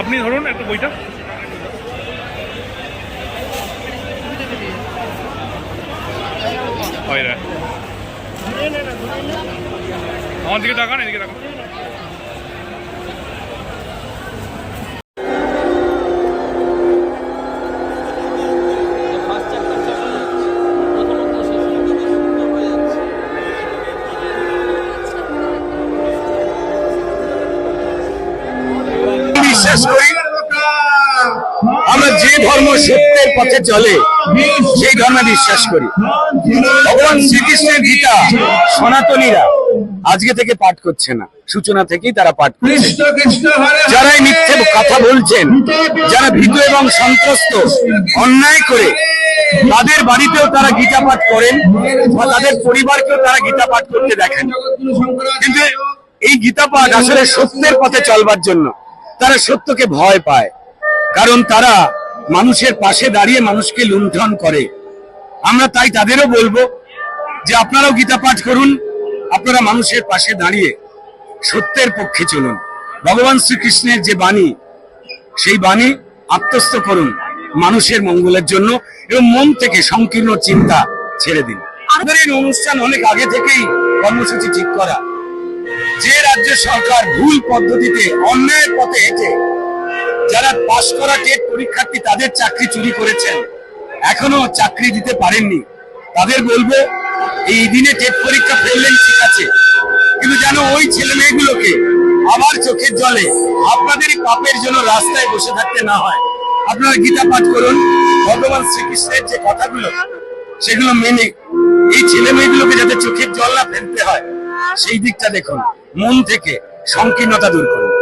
আপনি ধরুন একটা বইটা। আমার দিকে তাকান এদিকে তাকান। বিশ্বাস করি। আমরা যে ধর্ম সত্যের পথে চলে সেই ধর্মে বিশ্বাস করি। ভগবান শ্রীকৃষ্ণের গীতা সনাতনীরা আজকে থেকে পাঠ করছে না। সূচনা থেকেই তারা পাঠ করছে। কৃষ্ণ কৃষ্ণ যারা এই মিথ্যে কথা বলছেন যারা ভীত এবং সন্ত্রস্ত অন্যায় করে তাদের বাড়িতেও তারা গীতা পাঠ করেন বা তাদের পরিবারকেও তারা গীতা পাঠ করতে দেখেন। কিন্তু এই গীতা পাঠ আসলে সত্যের পথে চলবার জন্য তারা সত্যকে ভয় পায়। কারণ তারা মানুষের পাশে দাঁড়িয়ে মানুষকে লুণ্ঠন করে। আমরা তাই তাদেরও বলব যে আপনারাও গীতা পাঠ করুন আপনারা মানুষের পাশে দাঁড়িয়ে সত্যের পক্ষে চলুন। ভগবান শ্রীকৃষ্ণের যে বাণী সেই বাণী আত্মস্থ করুন মানুষের মঙ্গলের জন্য এবং মন থেকে সংকীর্ণ চিন্তা ছেড়ে দিন। আমাদের এই অনুষ্ঠান অনেক আগে থেকেই কর্মসূচি ঠিক করা। যে রাজ্য সরকার ভুল পদ্ধতিতে অন্যায়ের পথে হেঁটে যারা পাশ করা টেট পরীক্ষার্থী তাদের চাকরি চুরি করেছেন, এখনও চাকরি দিতে পারেননি। তাদের বলব, এই দিনে টেট পরীক্ষা ফেললেন ঠিক আছে। কিন্তু যেন ওই ছেলে মেয়েগুলোকে আবার চোখের জলে আপনাদেরই পাপের জন্য রাস্তায় বসে থাকতে না হয়। আপনারা গীতা পাঠ করুন, ভগবান শ্রীকৃষ্ণের যে কথাগুলো, সেগুলো মেনে এই ছেলে মেয়েগুলোকে যাতে চোখের জল না ফেলতে হয়, সেই দিকটা দেখুন। মন থেকে সংকীর্ণতা দূর করুন।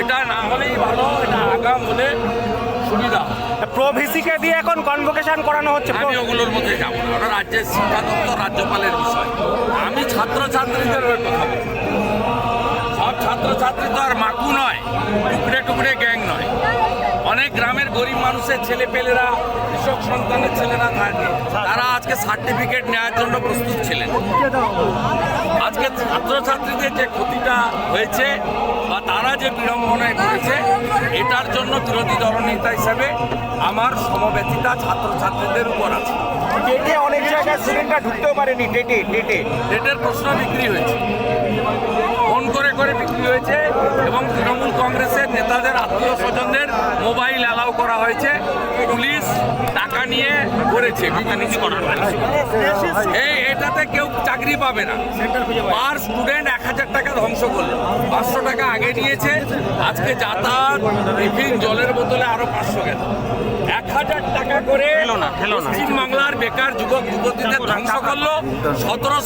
এটা না হলেই ভালো এটা আগাম হলে সুবিধা প্রভিসিকে দিয়ে এখন কনভোকেশন করানো হচ্ছে। আমি ওগুলোর মধ্যে যাব না ওটা রাজ্যের শিক্ষা দপ্তর রাজ্যপালের বিষয়। আমি ছাত্রছাত্রীদের কথা বলছি। সব ছাত্রছাত্রী তো আর মাকু নয় টুকরে টুকরে গ্যাং নয়। অনেক গ্রামের গরিব মানুষের ছেলে পেলেরা কৃষক সন্তানের ছেলেরা থাকে তারা আজকে সার্টিফিকেট নেওয়ার জন্য প্রস্তুত ছিলেন। আজকে ছাত্রছাত্রীদের যে ক্ষতিটা হয়েছে বা তারা যে বিড়ম্বনায় করেছে এটার জন্য বিরোধী দলনেতা হিসাবে আমার সমব্যথিতা ছাত্রছাত্রীদের উপর আছে। টেটে অনেক জায়গায় স্টুডেন্টরা ঢুকতেও পারেনি ডেটে ডেটে। ডেটের প্রশ্ন বিক্রি হয়েছে। হয়েছে এবং তৃণমূল কংগ্রেসের নেতাদের আত্মীয় স্বজনদের মোবাইল অ্যালাউ করা হয়েছে। পুলিশ টাকা নিয়ে করেছে করার এই এটাতে কেউ চাকরি পাবে না। পার স্টুডেন্ট এক হাজার টাকা ধ্বংস করল। পাঁচশো টাকা আগে নিয়েছে আজকে যাতায়াত টিফিন জলের বোতলে আরও পাঁচশো গেল। এক হাজার টাকা করে পশ্চিম বাংলার বেকার যুবক যুবতীদের ধ্বংস করল। সতেরো